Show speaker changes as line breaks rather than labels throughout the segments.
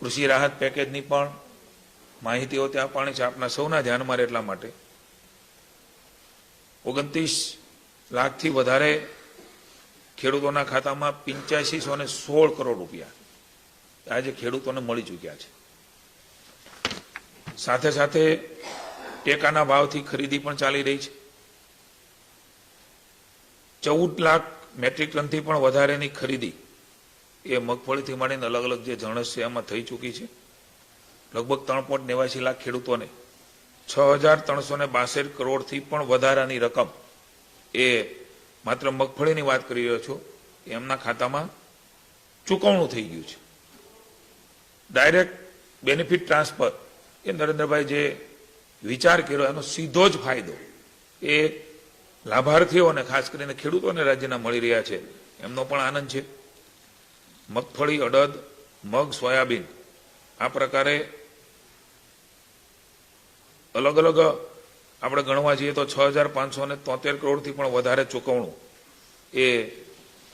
કૃષિ રાહત પેકેજની પણ માહિતીઓ ત્યાં પણ છે. આપના સૌના ધ્યાનમાં રહે એટલા માટે. ઓગણત્રીસ લાખથી વધારે ખેડૂતોના ખાતામાં પિંચ્યાસીસો ને સોળ કરોડ રૂપિયા. આજે ખેડૂતોને મળી ચૂક્યા છે. સાથે સાથે ટેકાના ભાવથી ખરીદી પણ ચાલી રહી છે. ચૌદ લાખ મેટ્રિક ટનથી પણ વધારેની ખરીદી. એ મગફળીથી માંડીને અલગ અલગ જે જણસ છે એમાં થઈ ચૂકી છે. લગભગ ત્રણ પોઈન્ટ નેવાસી લાખ ખેડૂતોને છ હજાર ત્રણસો ને બાસઠ કરોડથી પણ વધારાની રકમ એ માત્ર મગફળીની વાત કરી રહ્યો છું. એમના ખાતામાં ચૂકવણું થઈ ગયું છે. ડાયરેક્ટ બેનિફિટ ટ્રાન્સફર એ નરેન્દ્રભાઈ જે વિચાર કર્યો એનો સીધો જ ફાયદો. એ લાભાર્થીઓને, ખાસ કરીને ખેડૂતોને રાજ્યના મળી રહ્યા છે. એમનો પણ આનંદ છે. મગફળી, અડદ, મગ, સોયાબીન, આ પ્રકારે અલગ અલગ આપણે ગણવા જઈએ તો છ હજાર પાંચસો ને તોતેર કરોડથી પણ વધારે ચૂકવણું એ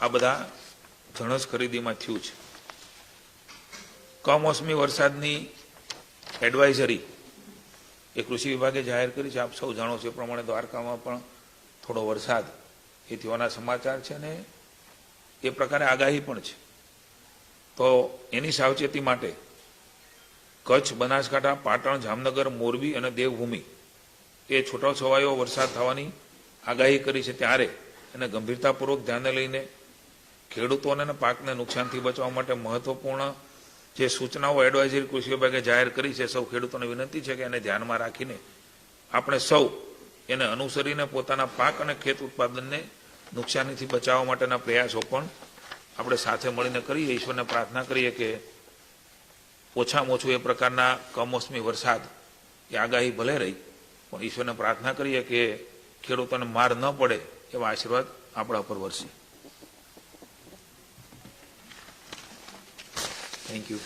આ બધા ધણસ ખરીદીમાં થયું છે. કમોસમી વરસાદની એડવાઇઝરી એ કૃષિ વિભાગે જાહેર કરી છે. આપ સૌ જાણો છો એ પ્રમાણે દ્વારકામાં પણ થોડો વરસાદ. એ થવાના સમાચાર છે અને એ પ્રકારે આગાહી પણ છે. તો એની સાવચેતી માટે કચ્છ, બનાસકાંઠા, પાટણ, જામનગર, મોરબી અને દેવભૂમિ એ છૂટોછવાયો વરસાદ થવાની આગાહી કરી છે ત્યારે એને ગંભીરતાપૂર્વક ધ્યાને લઈને ખેડૂતોને અને પાકને નુકસાનથી બચવા માટે મહત્વપૂર્ણ જે સૂચનાઓ એડવાઇઝરી કૃષિ વિભાગે જાહેર કરી છે સૌ ખેડૂતોને વિનંતી છે કે એને ધ્યાનમાં રાખીને આપણે સૌ એને અનુસરીને પોતાના પાક અને ખેત ઉત્પાદનને નુકસાનીથી બચાવવા માટેના પ્રયાસો પણ આપણે સાથે મળીને કરીએ, ઈશ્વરને પ્રાર્થના કરીએ કે ઓછામાં ઓછું એ પ્રકારના કમોસમી વરસાદ એ આગાહી ભલે રહી, પણ ઈશ્વરને પ્રાર્થના કરીએ કે ખેડૂતોને માર ન પડે એવા આશીર્વાદ આપણા ઉપર વરસે. Thank you